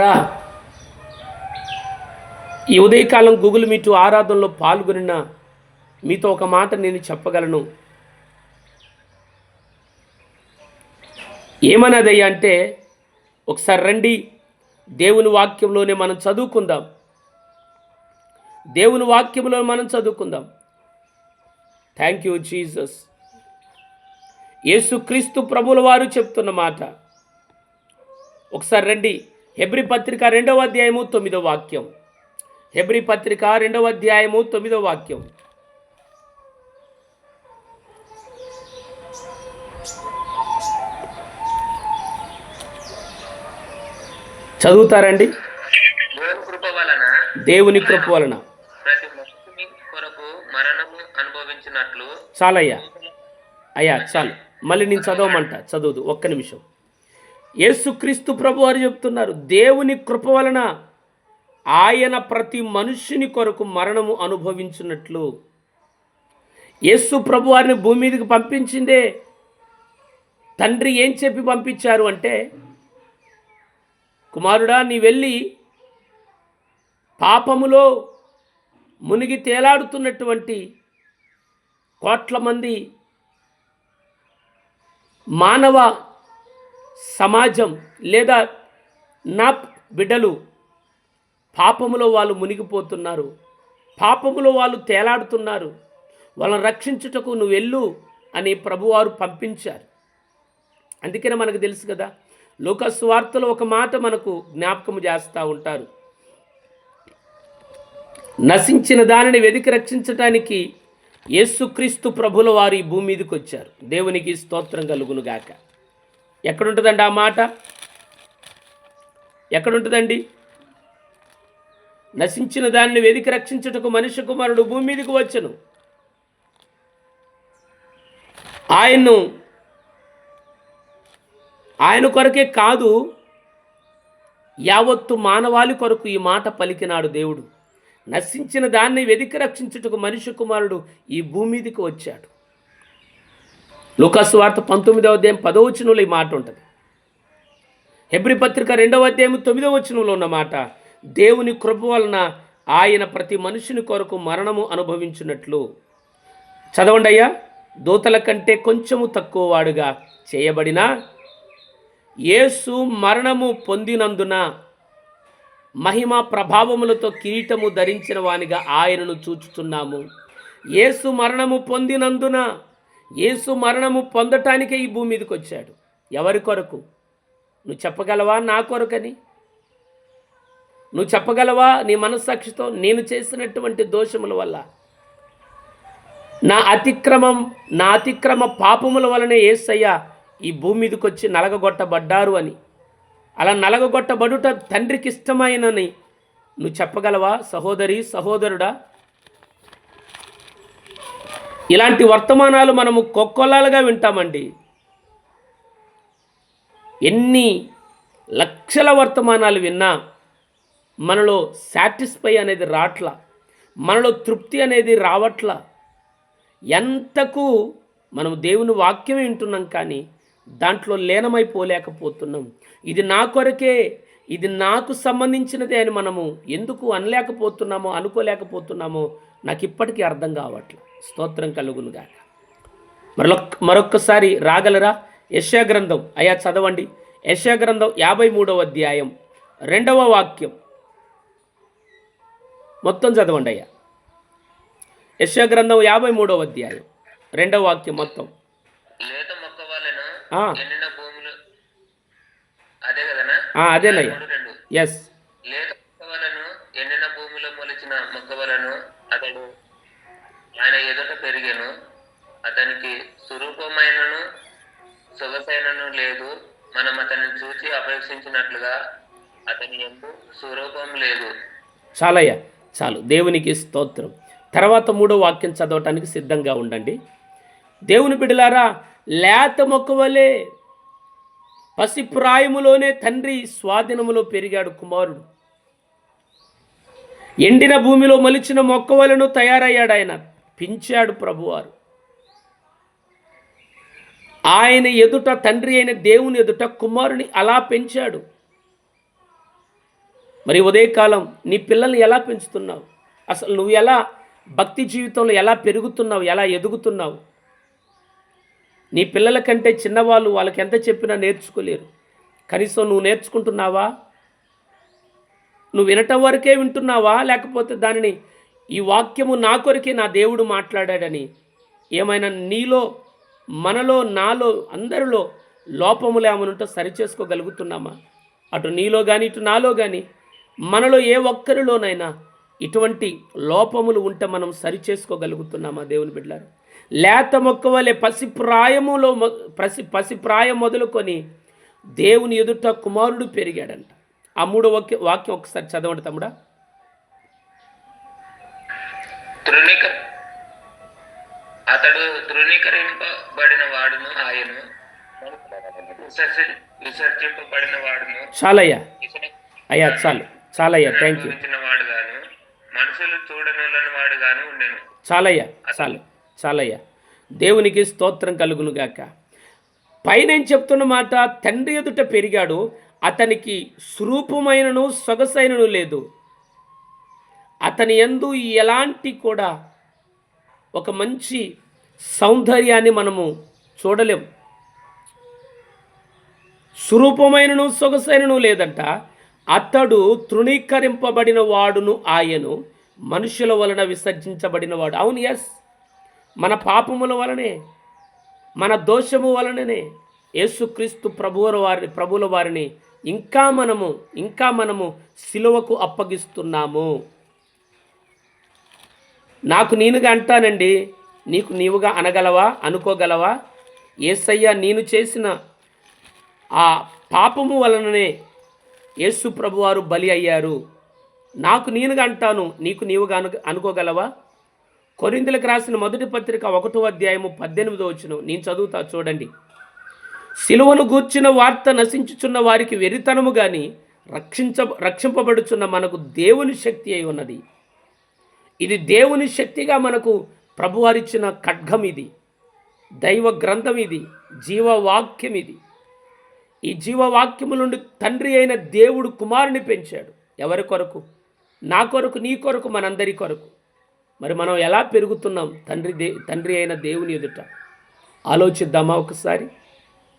రా. ఈ ఉదయకాలం గూగుల్ మీట్ ఆరాధనలో పాల్గొనిన మీతో ఒక మాట నేను చెప్పగలను. ఏమన్నదయ్యా అంటే ఒకసారి రండి దేవుని వాక్యంలోనే మనం చదువుకుందాం. దేవుని వాక్యంలో మనం చదువుకుందాం. థ్యాంక్ యూ జీసస్ యేసుక్రీస్తు ప్రభుల వారు చెప్తున్న మాట. ఒకసారి రండి హెబ్రి పత్రిక రెండవ అధ్యాయము తొమ్మిదో వాక్యం. హెబ్రి పత్రిక రెండవ అధ్యాయము తొమ్మిదో వాక్యం. చదువుతారండి? దేవుని కృప వలన చాలయ్యా. అయ్యా చాలు. మళ్ళీ నేను చదవమంట. చదువుదు ఒక్క నిమిషం. యేసుక్రీస్తు ప్రభు వారు చెప్తున్నారు దేవుని కృప వలన ఆయన ప్రతి మనుష్యుని కొరకు మరణము అనుభవించినట్లు. యేసు ప్రభు వారిని భూమి మీదకి పంపించిందే. తండ్రి ఏం చెప్పి పంపించారు అంటే కుమారుడా నీ వెళ్ళి పాపములో మునిగి తేలాడుతున్నటువంటి కోట్ల మంది మానవ సమాజం లేదా నా బిడ్డలు పాపములో వాళ్ళు మునిగిపోతున్నారు. పాపములో వాళ్ళు తేలాడుతున్నారు. వాళ్ళని రక్షించుటకు నువ్వు వెళ్ళు అని ప్రభువారు పంపించారు. అందుకనే మనకు తెలుసు కదా లోకస్ ఒక మాట మనకు జ్ఞాపకం చేస్తూ ఉంటారు. నశించిన దానిని వెతికి రక్షించటానికి యేసుక్రీస్తు ప్రభుల వారు ఈ భూమి మీదకి వచ్చారు. దేవునికి స్తోత్రం కలుగునుగాక. ఎక్కడుంటుందండి ఆ మాట? ఎక్కడుంటుందండి? నశించిన దాన్ని వెదికి రక్షించుటకు మనిషి కుమారుడు భూమి మీదకు వచ్చను. ఆయన్ను ఆయన కొరకే కాదు యావత్తు మానవాళి కొరకు ఈ మాట పలికినాడు దేవుడు. నశించిన దాన్ని వెదికి రక్షించుటకు మనిషి కుమారుడు ఈ భూమి వచ్చాడు. లూకాసు వార్త పంతొమ్మిదవ అధ్యాయం పదవ వచనంలో ఈ మాట ఉంటుంది. హెబ్రి పత్రిక రెండవ అధ్యాయం తొమ్మిదవ వచనంలో ఉన్న మాట దేవుని కృప వలన ఆయన ప్రతి మనుషుని కొరకు మరణము అనుభవించినట్లు చదవండి అయ్యా దూతల కంటే కొంచెము తక్కువ వాడుగా చేయబడిన యేసు మరణము పొందినందున మహిమ ప్రభావములతో కిరీటము ధరించిన వానిగా ఆయనను చూచుచున్నాము. యేసు మరణము పొందినందున యేసు మరణము పొందటానికే ఈ భూమి మీదకి వచ్చాడు. ఎవరి కొరకు? నువ్వు చెప్పగలవా నా కొరకని? నువ్వు చెప్పగలవా నీ మనస్సాక్షితో నేను చేసినటువంటి దోషముల వల్ల? నా అతిక్రమం నా అతిక్రమ పాపముల వలనే ఏసయ్య ఈ భూమి మీదకి వచ్చి నలగగొట్టబడ్డారు అని. అలా నలగగొట్టబడుట తండ్రికి ఇష్టమైనని నువ్వు చెప్పగలవా? సహోదరి సహోదరుడా ఇలాంటి వర్తమానాలు మనము కొక్కొల్లాలుగా వింటామండి. ఎన్ని లక్షల వర్తమానాలు విన్నా మనలో సాటిస్ఫై అనేది రావట్ల మనలో తృప్తి అనేది రావట్ల. ఎంతకు మనం దేవుని వాక్యం వింటున్నాం కానీ దాంట్లో లీనమైపోలేకపోతున్నాం. ఇది నా కొరకే ఇది నాకు సంబంధించినదే అని మనము ఎందుకు అనలేకపోతున్నామో అనుకోలేకపోతున్నామో నాకు ఇప్పటికీ అర్థం కావట్లేదు. స్తోత్రం కలుగునుగా మరొక్ మరొక్కసారి రాగలరా? యశా గ్రంథం. అయా చదవండి. యశా గ్రంథం యాభై మూడవ అధ్యాయం రెండవ వాక్యం. మొత్తం చదవండి అయ్యా. యశా గ్రంథం యాభై మూడవ అధ్యాయం రెండవ వాక్యం మొత్తం లేత మొక్క వలన ఆ, ఎండిన భూములు అదే కదనా ఆ, అదేనయ్యా ఎస్ లేత మొక్క వలన ఎండిన భూమిలో మొలిచిన మొక్క వలన అతడు ఆయన ఎదుట పెరిగాను. అతనికి స్వరూపమైనను సొగసైనను లేదు. మనం అతన్ని చూసి అపేక్షించినట్లుగా అతని ఎందు స్వరూపం లేదు. చాలయ్యా చాలు. దేవునికి స్తోత్రం. తర్వాత మూడో వాక్యం చదవటానికి సిద్ధంగా ఉండండి. దేవుని బిడ్డలారా లేత మొక్క వలె పసిప్రాయములోనే తండ్రి స్వాధీనములో పెరిగాడు కుమారుడు. ఎండిన భూమిలో మలిచిన మొక్క వలను తయారయ్యాడు ఆయన. పించాడు ప్రభువారు. ఆయన ఎదుట తండ్రి అయిన దేవుని ఎదుట కుమారుని అలా పెంచాడు. మరి ఉదయకాలం నీ పిల్లల్ని ఎలా పెంచుతున్నావు? అసలు నువ్వు ఎలా భక్తి జీవితంలో ఎలా పెరుగుతున్నావు? ఎలా ఎదుగుతున్నావు? నీ పిల్లల కంటే చిన్నవాళ్ళు వాళ్ళకి ఎంత చెప్పినా నేర్చుకోలేరు. కనీసం నువ్వు నేర్చుకుంటున్నావా? నువ్వు వినటం వరకే వింటున్నావా? లేకపోతే దానిని ఈ వాక్యము నా కొరికే నా దేవుడు మాట్లాడాడని ఏమైనా నీలో మనలో నాలో అందరిలో లోపములు ఏమనుంటో సరిచేసుకోగలుగుతున్నామా? అటు నీలో కానీ ఇటు నాలో కానీ మనలో ఏ ఒక్కరిలోనైనా ఇటువంటి లోపములు ఉంటే మనం సరిచేసుకోగలుగుతున్నామా దేవుని బిడ్డారు లేత మొక్క వలె పసి ప్రాయములో మొ- పసి పసి ప్రాయం మొదలుకొని దేవుని ఎదుట కుమారుడు పెరిగాడంట. ఆ మూడో వాక్య వాక్యం ఒకసారి చదవండి తమ్ముడా. తృణీక అతడు తృణీకరింపబడిన వాడును ఆయను విసర్జి- విసర్జింపబడిన వాడును చాలయ్యా అయ్యా చాలు. చాలయ్యా థ్యాంక్ యూ మనుషులు చూడనులని వాడు గాను ఉండెను. చాలయ్యా చాలు. చాలయ్యా. దేవునికి స్తోత్రం కలుగును గాక. పైన చెప్తున్న మాట తండ్రి ఎదుట పెరిగాడు అతనికి స్వరూపమైనను సొగసైనను లేదు. అతని యందు ఎలాంటి కూడా ఒక మంచి సౌందర్యాన్ని మనము చూడలేము స్వరూపమైనను సొగసైనను లేదంట. అతడు తృణీకరింపబడిన వాడును ఆయను. మనుషుల వలన విసర్జించబడిన వాడు. అవును ఎస్ మన పాపముల వలనే మన దోషము వలననే యేసుక్రీస్తు ప్రభువుల వారిని ప్రభుల వారిని ఇంకా మనము ఇంకా మనము సిలువకు అప్పగిస్తున్నాము. నాకు నేనుగా అంటానండి నీకు నీవుగా అనగలవా అనుకోగలవా? ఏసయ్య నేను చేసిన ఆ పాపము వలననే యేసు ప్రభువారు బలి అయ్యారు. నాకు నేనుగా అంటాను నీకు నీవుగా అను అనుకోగలవా? కొరిందులకు రాసిన మొదటి పత్రిక ఒకటో అధ్యాయము పద్దెనిమిదో వచ్చును నేను చదువుతా చూడండి. సిలువను గూర్చిన వార్త నశించుచున్న వారికి వెరితనము కానీ రక్షించ రక్షింపబడుచున్న మనకు దేవుని శక్తి అయి ఉన్నది. ఇది దేవుని శక్తిగా మనకు ప్రభువారిచ్చిన ఖడ్గం ఇది. దైవ గ్రంథం ఇది. జీవవాక్యం ఇది. ఈ జీవవాక్యము నుండి తండ్రి అయిన దేవుడు కుమారుని పెంచాడు. ఎవరి కొరకు? నా కొరకు నీ కొరకు మనందరి కొరకు. మరి మనం ఎలా పెరుగుతున్నాం? తండ్రి దే తండ్రి అయిన దేవుని ఎదుట ఆలోచిద్దామా ఒకసారి?